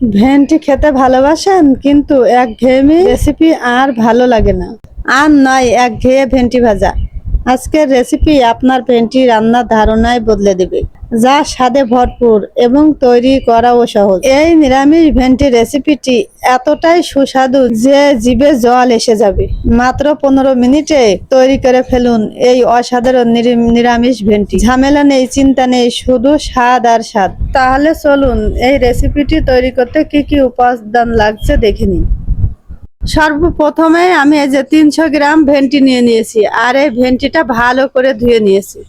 ভেন্টি খেতে ভালোবাসেন, কিন্তু এক ঘেয়েমি রেসিপি আর ভালো লাগে না। আর নয় এক ঘেয়ে ভেন্টি ভাজা। আজকের রেসিপি আপনার ভেন্টি রান্নার ধারণায় বদলে দেবে। যা স্বাদে ভরপুর এবং তৈরি করাও সহজ। এই নিরামিষ ভেন্টি রেসিপিটি এতটাই সুস্বাদু যে জিভে জল এসে যাবে। মাত্র পনেরো মিনিটে তৈরি করে ফেলুন এই অসাধারণ নিরি- নিরামিষ ভেন্টি ঝামেলা নেই, চিন্তা নেই, শুধু স্বাদ আর স্বাদ। তাহলে চলুন এই রেসিপিটি তৈরি করতে কি কি উপাদান লাগছে দেখে নিই। সর্বপ্রথমে আমি এই যে তিনশো গ্রাম ভেন্টি নিয়ে নিয়েছি আর এই ভেন্টিটা ভালো করে ধুয়ে নিয়েছি।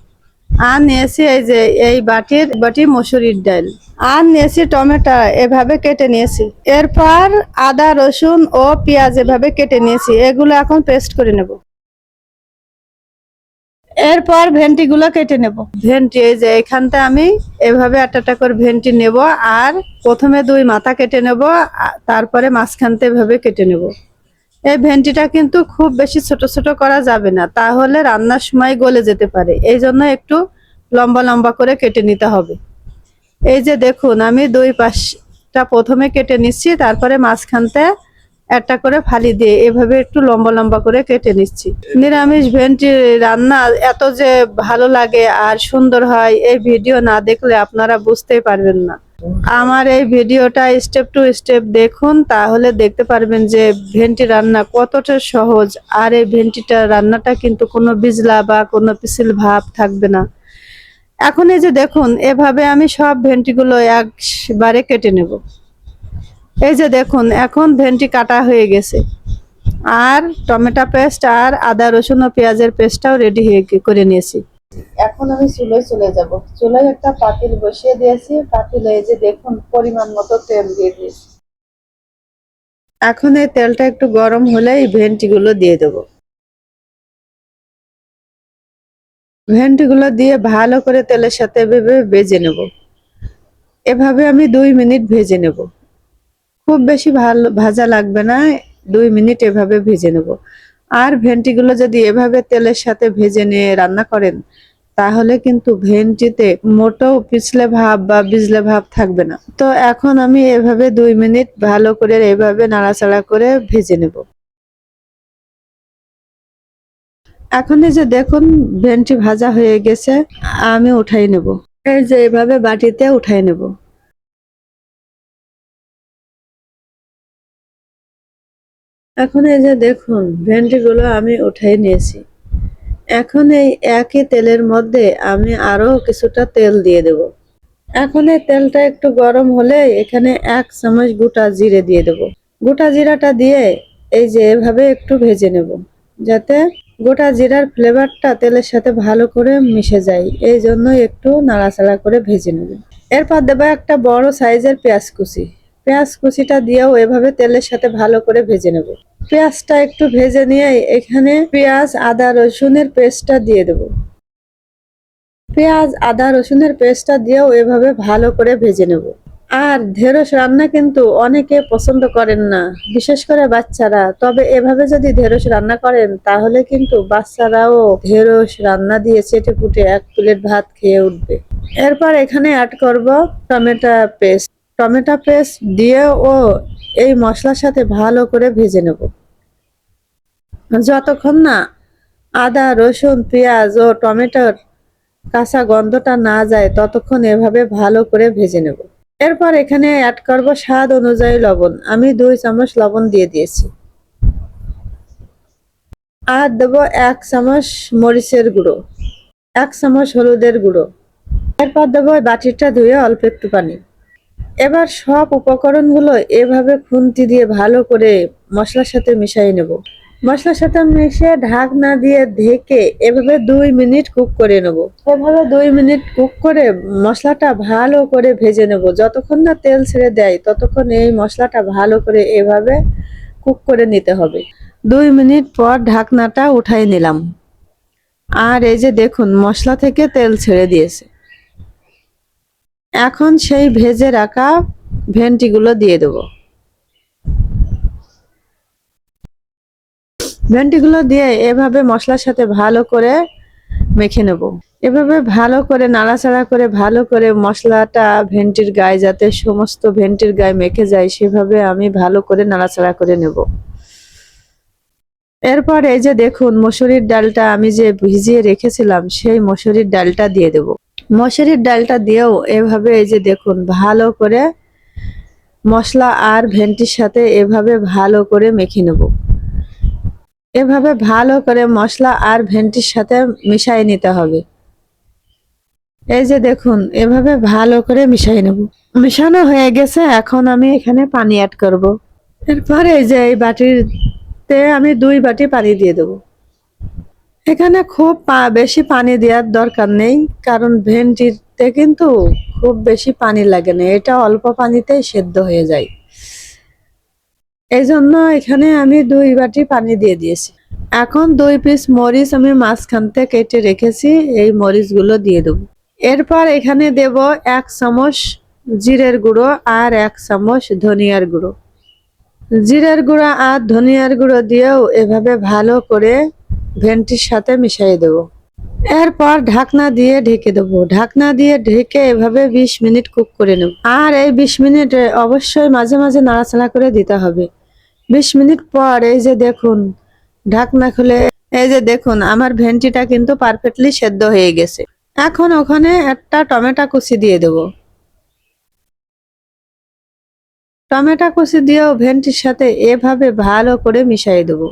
আর নিয়েছি এই যে এই বাটির, বাটি মসুরির ডাল। আর নিয়েছি টমেটো, এভাবে কেটে নিয়েছি। এরপর আদা, রসুন ও পেঁয়াজ এভাবে কেটে নিয়েছি। এগুলো এখন পেস্ট করে নেব। এরপর ভেন্টিগুলো কেটে নেব। ভেন্টি এই যে এখানটা আমি এভাবে একটা করে ভেন্টি নেব আর প্রথমে দুই মাথা কেটে নেব তারপরে মাঝখানতে এভাবে কেটে নেব। এই ভেন্টিটা কিন্তু খুব বেশি ছোট ছোট করা যাবে না। তাহলে রান্নার সময় গলে যেতে পারে। এই জন্য একটু লম্বা লম্বা করে কেটে নিতে হবে। এই যে দেখুন, আমি দুই পাশটা প্রথমে কেটে নিচ্ছি, তারপরে মাঝখানতে একটা করে ফালি দিয়ে এভাবে একটু লম্বা লম্বা করে কেটে নিচ্ছি। নিরামিষ ভেন্টি রান্না এত যে ভালো লাগে আর সুন্দর হয়, এই ভিডিও না দেখলে আপনারা বুঝতেই পারবেন না। আমার এই ভিডিওটা স্টেপ টু স্টেপ দেখুন, তাহলে দেখতে পারবেন যে ভেন্টি রান্না কতটা সহজ, আর এই ভেন্টিটা রান্নাটা কিন্তু কোনো বিজলা বা কোনো পিছিল ভাব থাকবে না। এখন এই যে দেখুন, এভাবে আমি সব ভেন্টিগুলো একবারে কেটে নেব। এই যে দেখুন, এখন ভেন্টি কাটা হয়ে গেছে। আর টমেটো পেস্ট আর আদা, রসুন ও পেঁয়াজের পেস্টটাও রেডি হয়ে করে নিয়েছি। এখন আমি চুলোয় চলে যাব। চুলোয় একটা পাতিল বসিয়ে দিয়েছি। পাতিলে এই যে দেখুন, পরিমাণ মতো তেল দিয়ে দিয়েছি। এখন এই তেলটা একটু গরম হলে এই ভেন্টিগুলো দিয়ে দেব। ভেন্টিগুলো দিয়ে ভালো করে তেলের সাথে ভেবে ভেজে নেব। এভাবে আমি দুই মিনিট ভেজে নেব। খুব বেশি ভালো ভাজা লাগবে না, দুই মিনিট এভাবে ভেজে নেব। আর ভেন্টিগুলো যদি এভাবে তেলের সাথে ভেজে নিয়ে রান্না করেন, তাহলে কিন্তু ভেন্টিতে মোটেও পিছলে ভাব বা বিজলে ভাব থাকবে না। তো এখন আমি এভাবে দুই মিনিট ভালো করে এভাবে নাড়াচাড়া করে ভেজে নেব। এখন এই যে দেখুন, ভেন্টি ভাজা হয়ে গেছে, আমি উঠাই নেব। এই যে এভাবে বাটিতে উঠাই নেব। এখন এই যে দেখুন ভেন্ডিগুলো আমি উঠাই নিয়েছি। এখন এই একই তেলের মধ্যে আমি আরও কিছুটা তেল দিয়ে দেব। এখন এই তেলটা একটু গরম হলে এখানে এক চামচ গোটা জিরে দিয়ে দেব। গোটা জিরাটা দিয়ে এই যে এভাবে একটু ভেজে নেব, যাতে গোটা জিরার ফ্লেভারটা তেলের সাথে ভালো করে মিশে যায়। এই জন্য একটু নাড়াচাড়া করে ভেজে নেব এরপর দেবো একটা বড় সাইজের পেঁয়াজ কুচি। পেঁয়াজ কুচিটা দিয়েও এভাবে তেলের সাথে ভালো করে ভেজে নেব। পেঁয়াজটা একটু ভেজে নিয়ে এখানে পেঁয়াজ, আদা, রসুনের পেস্টটা দিয়ে দেব। পেঁয়াজ, আদা, রসুনের পেস্টটা দিয়েও এভাবে ভালো করে ভেজে নেব। আর ঢেঁড়স রান্না কিন্তু অনেকে পছন্দ করেন না, বিশেষ করে বাচ্চারা। তবে এভাবে যদি ঢেঁড়স রান্না করেন, তাহলে কিন্তু বাচ্চারাও ঢেঁড়স রান্না দিয়ে চেটে পুটে এক প্লেট ভাত খেয়ে উঠবে। এরপর এখানে অ্যাড করব টমেটো পেস্ট টমেটো পেস্ট দিয়ে ও এই মশলার সাথে ভালো করে ভেজে নেব। যতক্ষণ না আদা, রসুন, পেঁয়াজ ও টমেটোর কাঁচা গন্ধটা না যায়, ততক্ষণ এভাবে ভালো করে ভেজে নেব। এরপর এখানে অ্যাড করব স্বাদ অনুযায়ী লবণ। আমি দুই চামচ লবণ দিয়ে দিয়েছি। আর দেবো এক চামচ মরিচের গুঁড়ো, এক চামচ হলুদের গুঁড়ো। এরপর দেবো বাটিটা ধুয়ে অল্প একটু পানি। এবার সব উপকরণগুলো এভাবে খুন্তি দিয়ে ভালো করে মশলার সাথে মিশিয়ে নেব। মশলার সাথে মিশিয়ে ঢাকনা দিয়ে ঢেকে এভাবে দুই মিনিট কুক করে নেব। এভাবে দুই মিনিট কুক করে মশলাটা ভালো করে ভেজে নেব। যতক্ষণ না তেল ছেড়ে দেয়, ততক্ষণ এই মশলাটা ভালো করে এভাবে কুক করে নিতে হবে। দুই মিনিট পর ঢাকনাটা উঠাই নিলাম। আর এই যে দেখুন, মশলা থেকে তেল ছেড়ে দিয়েছে। এখন সেই ভেজে রাখা ভেন্টিগুলো দিয়ে দেব। ভেন্টিগুলো দিয়ে এভাবে মশলার সাথে ভালো করে মেখে নেব। এভাবে ভালো করে নাড়াচাড়া করে ভালো করে মশলাটা ভেন্টির গায়ে যাতে সমস্ত ভেন্টির গায়ে মেখে যায়, সেভাবে আমি ভালো করে নাড়াচাড়া করে নেব। এরপর এই যে দেখুন, মসুরির ডালটা আমি যে ভিজিয়ে রেখেছিলাম, সেই মসুরির ডালটা দিয়ে দেব। মসুরির ডালটা দিয়েও এভাবে এই যে দেখুন, ভালো করে মশলা আর ভেন্টির সাথে এভাবে ভালো করে মেখে নেব। এভাবে ভালো করে মশলা আর ভেন্টির সাথে মিশিয়ে নিতে হবে। এই যে দেখুন, এভাবে ভালো করে মিশিয়ে নেব। মিশানো হয়ে গেছে, এখন আমি এখানে পানি অ্যাড করব। এরপর এই যে এই বাটিতে আমি দুই বাটি পানি দিয়ে দেবো। এখানে খুব বেশি পানি দেওয়ার দরকার নেই, কারণ ভেন্টিতে কিন্তু খুব বেশি পানি লাগে না। এটা অল্প পানিতেই সেদ্ধ হয়ে যায়। এই জন্য এখানে আমি দুই বাটি পানি দিয়ে দিয়েছি। এখন দুই পিস মরিচ আমি মাঝখান থেকে কেটে রেখেছি, এই মরিচগুলো দিয়ে দেবো। এরপর এখানে দেব এক চামচ জিরের গুঁড়ো আর এক চামচ ধনিয়ার গুঁড়ো। জিরের গুঁড়ো আর ধনিয়ার গুঁড়ো দিয়েও এভাবে ভালো করে ভেন্টির সাথে মিশিয়ে দেব। এরপর ঢাকনা দিয়ে ঢেকে দেবো। ঢাকনা দিয়ে ঢেকে এভাবে বিশ মিনিট কুক করে নেব। আর এই বিশ মিনিট অবশ্যই মাঝে মাঝে নাড়াচাড়া করে দিতে হবে। বিশ মিনিট পর এই যে দেখুন, ঢাকনা খুলে এই যে দেখুন, আমার ভেন্টিটা কিন্তু পারফেক্টলি সেদ্ধ হয়ে গেছে। এখন ওখানে একটা টমেটো কুচি দিয়ে দেব। টমেটো কুচি দিয়েও ভেন্টির সাথে এভাবে ভালো করে মিশিয়ে দেবো।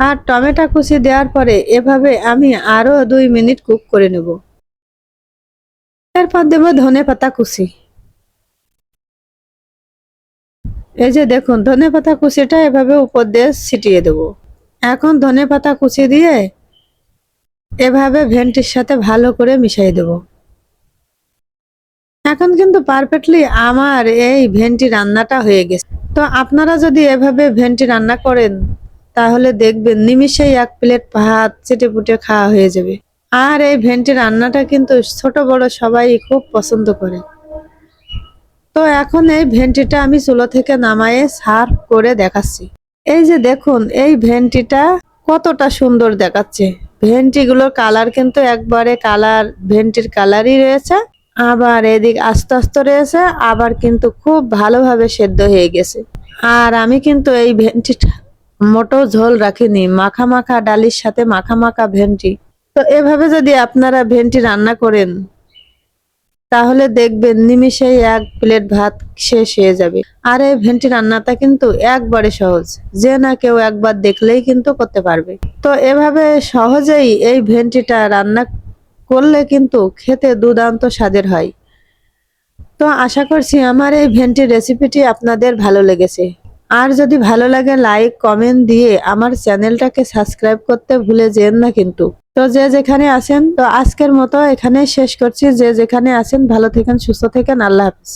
আর টমেটো কুচি দেওয়ার পরে এভাবে আমি আরও দুই মিনিট কুক করে নেব। এরপর দেব ধনে পাতা কুচি। এই যে দেখুন, ধনে পাতা কুচিটা এভাবে উপর দিয়ে ছিটিয়ে দেব। এখন ধনে পাতা কুচি দিয়ে এভাবে ভেন্টির সাথে ভালো করে মিশিয়ে দেব। এখন কিন্তু পারফেক্টলি আমার এই ভেন্টি রান্নাটা হয়ে গেছে। তো আপনারা যদি এভাবে ভেন্টি রান্না করেন, তাহলে দেখবেন নিমিষেই এক প্লেট ভাত চেটে পুটে খাওয়া হয়ে যাবে। আর এই ভেন্টি রান্নাটা কিন্তু ছোট বড় সবাই খুব পছন্দ করে। তো এখন এই ভেন্টিটা আমি চুলো থেকে নামায়ে সার্ভ করে দেখাচ্ছি। এই যে দেখুন, এই ভেন্টিটা কতটা সুন্দর দেখাচ্ছে। ভেন্টিগুলোর কালার কিন্তু একবারে কালার, ভেন্টির কালারই রয়েছে, আবার এদিক আস্তে আস্তে রয়েছে, আবার কিন্তু খুব ভালোভাবে সেদ্ধ হয়ে গেছে। আর আমি কিন্তু এই ভেন্টিটা মোটো ঝোল রাখিনি, মাখা মাখা ডালির সাথে মাখা মাখা ভেন্টি। তো এভাবে যদি আপনারা ভেন্টি রান্না করেন তাহলে দেখবেন নিমিষেই এক প্লেট ভাত শেষ হয়ে যাবে। আর এই ভেন্টি রান্নাটা কিন্তু একবারে সহজ। যে না কেউ একবার দেখলেই কিন্তু করতে পারবে। তো এভাবে সহজেই এই ভেন্টিটা রান্না করলে কিন্তু খেতে দুদান্ত স্বাদের হয়। তো আশা করছি আমার এই ভেন্টির রেসিপিটি আপনাদের ভালো লেগেছে। আর যদি ভালো লাগে লাইক কমেন্ট দিয়ে আমার চ্যানেলটাকে সাবস্ক্রাইব করতে ভুলে যেন না কিন্তু। তো যে যেখানে আছেন, তো আজকের মতো এখানে শেষ করছি। যে যেখানে আছেন, ভালো থেকেন, সুস্থ থাকেন, আল্লাহ হাফিজ।